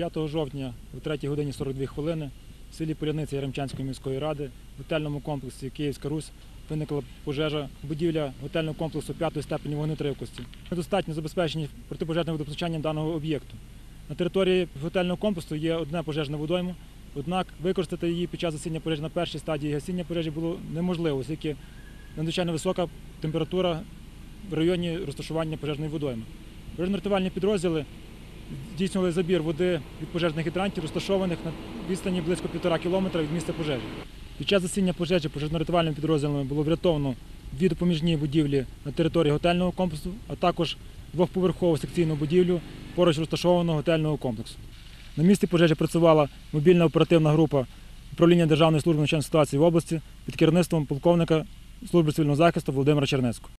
5 жовтня о 3 годині 42 хвилини в селі Поляниця Яремчанської міської ради в готельному комплексі Київська Русь виникла пожежа будівля готельного комплексу 5 степені вогнетривкості. Недостатньо забезпечені протипожежним водопостачанням даного об'єкту. На території готельного комплексу є одна пожежна водойма, однак використати її під час гасіння пожежі на першій стадії гасіння пожежі було неможливо, оскільки надзвичайно висока температура в районі розташування пожежної водойми. Пожежно-рятувальні підрозділи здійснювали забір води від пожежних гідрантів, розташованих на відстані близько півтора кілометра від місця пожежі. Під час засіння пожежі пожежно-рятувальними підрозділами було врятовано дві допоміжні будівлі на території готельного комплексу, а також двохповерхову секційну будівлю поруч розташованого готельного комплексу. На місці пожежі працювала мобільна оперативна група управління Державної служби надзвичайних ситуацій в області під керівництвом полковника служби цивільного захисту Володимира Чернецького.